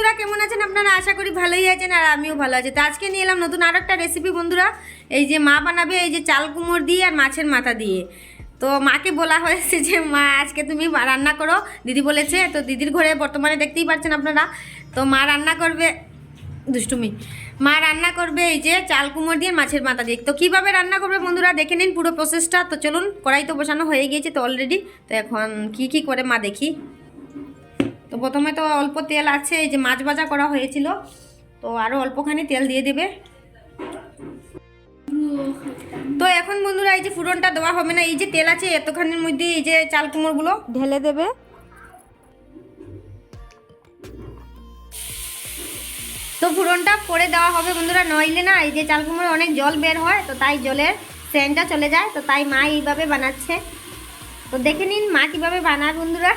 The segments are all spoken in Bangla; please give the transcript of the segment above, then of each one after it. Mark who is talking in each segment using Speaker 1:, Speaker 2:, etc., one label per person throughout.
Speaker 1: কেমন আছেন? আপনারা আশা করি ভালোই আছেন আর আমিও ভালো আছি। তো আজকে নিয়ে এলাম নতুন আর একটা রেসিপি বন্ধুরা। এই যে মা বানাবে, এই যে চাল কুমড় দিয়ে আর মাছের মাথা দিয়ে। তো মাকে বলা হয়েছে যে, মা, আজকে তুমি রান্না করো। দিদি বলেছে, তো দিদির ঘরে বর্তমানে দেখতেই পাচ্ছেন আপনারা। তো মা রান্না করবে, দুষ্টুমি। মা রান্না করবে এই যে চাল কুমড় দিয়ে মাছের মাথা দিয়ে। তো কীভাবে রান্না করবে বন্ধুরা, দেখে নিন পুরো প্রসেসটা তো চলুন কড়াই তো বসানো হয়ে গিয়েছে তো অলরেডি তো এখন কি কি করে মা দেখি। তো প্রথমে তো অল্প তেল আছে, এই যে মাছ ভাজা করা হয়েছিল। তো আরও অল্পখানি তেল দিয়ে দেবে। তো এখন বন্ধুরা এই যে ফুরনটা দেওয়া হবে না, এই যে তেল আছে, এতখানির মধ্যে এই যে চাল কুমড়োগুলো ঢেলে দেবে। তো ফুরনটা পরে দেওয়া হবে বন্ধুরা, নইলে না এই যে চাল কুমড়ো অনেক জল বের হয়, তো তাই জলের সেন্টটা চলে যায়, তো তাই মা এইভাবে বানাচ্ছে। তো দেখে নিন মা কীভাবে বানায় বন্ধুরা।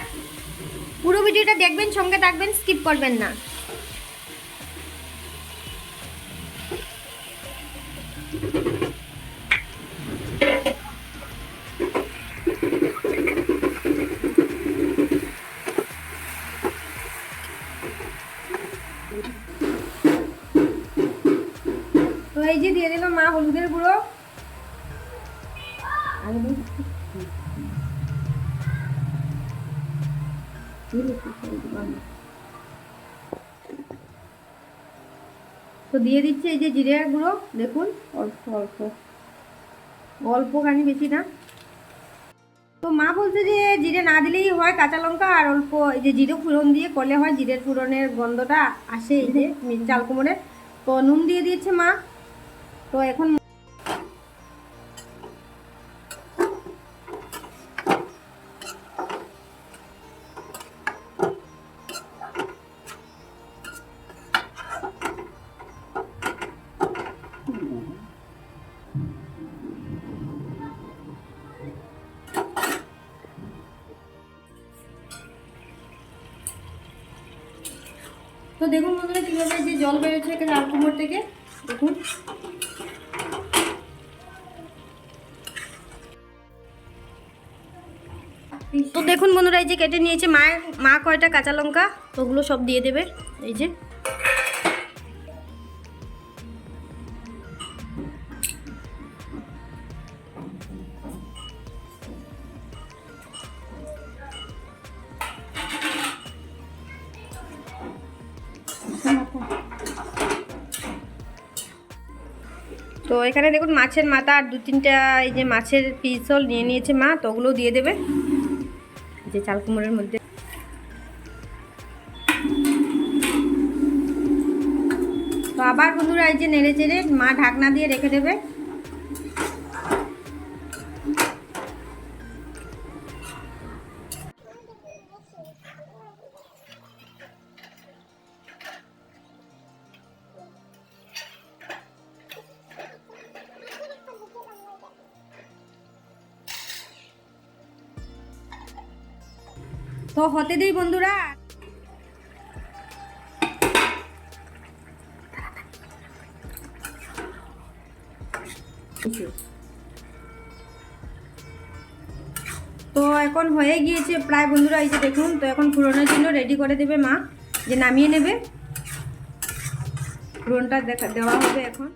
Speaker 1: পুরো ভিডিওটা দেখবেন, সঙ্গে থাকবেন স্কিপ করবেন না। তো এই যে দিয়ে দিল মা হলুদের গুঁড়ো। তো দিয়ে দিচ্ছে এই যে জিরে গুঁড়ো, দেখুন, অল্প অল্প। অল্প খানি বেশি না। তো মা বলছে যে জিরে না দিলেই হয় কাঁচা লঙ্কা আর অল্প এই যে জিরে ফোড়ন দিয়ে করলে হয় জিরের ফোড়নের গন্ধটা আসে এই যে চাল কুমড়ের তো নুন দিয়ে দিয়েছে মা। তো এখন তো দেখুন বন্ধুরা কীভাবে যে জল বেরোচ্ছে আর কোমর থেকে। দেখুন। তো দেখুন বন্ধুরা এই যে কেটে নিয়েছে মায়ের, মা কয়টা কাঁচা লঙ্কা ওগুলো সব দিয়ে দেবে। এই যে। তো এখানে দেখুন মাছের মাথা, আর দু তিনটা এই যে মাছের পিসল নিয়ে নিয়েছে মা, তো ওগুলো দিয়ে দেবে। যে চাল কুমড়োর মধ্যে। তো আবার বন্ধুরা এই যে নেড়ে চেড়ে মা ঢাকনা দিয়ে রেখে দেবে। তো হতে দিই বন্ধুরা। তো এখন হয়ে গিয়েছে প্রায় বন্ধুরা এই যে দেখুন তো এখন ফুরনের জন্য রেডি করে দেবে মা যে নামিয়ে নেবে। ফুরনটা দেখা দেওয়া হবে এখন।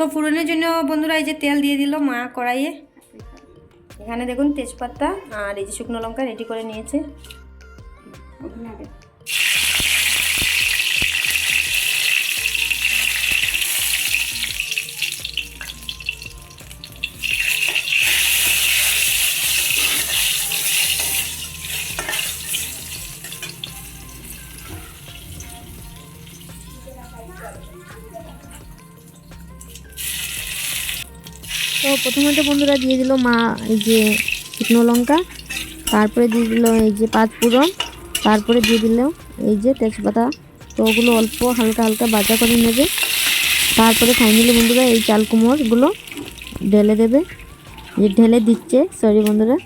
Speaker 1: তো ফুরনের জন্য বন্ধুরা এই যে তেল দিয়ে দিল মা কড়াইয়ে। এখানে দেখুন তেজপাতা আর এই যে শুকনো লঙ্কা রেডি করে নিয়েছে।
Speaker 2: তো প্রথমে তো বন্ধুরা দিয়ে দিল মা এই যে শুকনো লঙ্কা, তারপরে দিয়ে দিল এই যে পাঁচ ফোড়ন, তারপরে দিয়ে দিল এই যে তেজপাতা। তো ওগুলো অল্প হালকা হালকা বাজা করে নেবে। তারপরে ফাইনালি বন্ধুরা এই চাল কুমড়গুলো ঢেলে দেবে। যে ঢেলে দিচ্ছে সরি বন্ধুরা।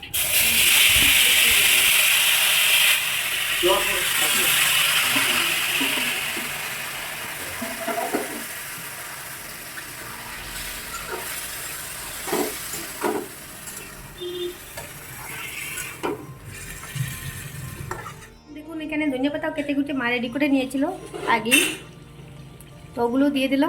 Speaker 1: মা রেডি করে নিয়েছিল আগেই তো ওগুলো দিয়ে দিল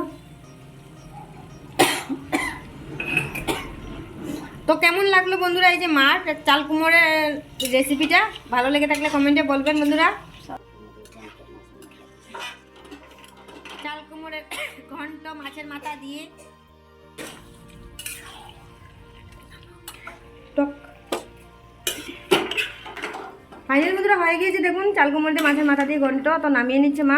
Speaker 1: তো কেমন লাগল বন্ধুরা এই যে মার, চাল কুমড়ের রেসিপিটা ভালো লেগে থাকলে কমেন্টে বলবেন বন্ধুরা। চাল কুমড়ের ঘন্ট মাছের মাথা দিয়ে ফাইনাল বন্ধুরা হয়ে গিয়েছে দেখুন চাল কুমড়ে মাছের মাথা দিয়ে ঘন্ট তো নামিয়ে নিচ্ছে মা।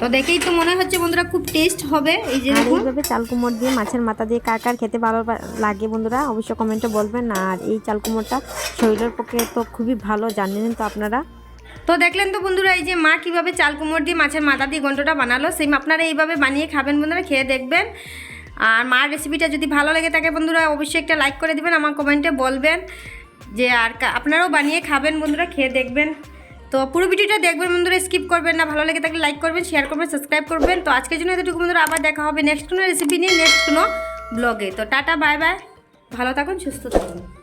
Speaker 1: তো দেখেই তো মনে হচ্ছে বন্ধুরা খুব টেস্ট হবে এই যে
Speaker 2: এইভাবে চাল কুমড় দিয়ে মাছের মাথা দিয়ে কার কার খেতে ভালো লাগে বন্ধুরা অবশ্যই কমেন্টে বলবেন। আর এই চাল কুমড়টা শরীরের পক্ষে তো খুবই ভালো জানেন তো আপনারা।
Speaker 1: তো দেখলেন তো বন্ধুরা এই যে মা কীভাবে চাল কুমড় দিয়ে মাছের মাথা দিয়ে ঘন্টটা বানালো সেই আপনারা এইভাবে বানিয়ে খাবেন বন্ধুরা খেয়ে দেখবেন। আর মার রেসিপিটা যদি ভালো লেগে থাকে বন্ধুরা অবশ্যই একটা লাইক করে দেবেন, আমার কমেন্টে বলবেন যে আর আপনারাও বানিয়ে খাবেন বন্ধুরা, খেয়ে দেখবেন। তো পুরো ভিডিওটা দেখবেন বন্ধুরা স্কিপ করবেন না। ভালো লেগে থাকলে লাইক করবেন শেয়ার করবেন সাবস্ক্রাইব করবেন। তো আজকের জন্য এতটুকু বন্ধুরা, আবার দেখা হবে নেক্সট কোনো রেসিপি নিয়ে নেক্সট কোনো ব্লগে তো টাটা বাই বাই ভালো থাকুন, সুস্থ থাকুন।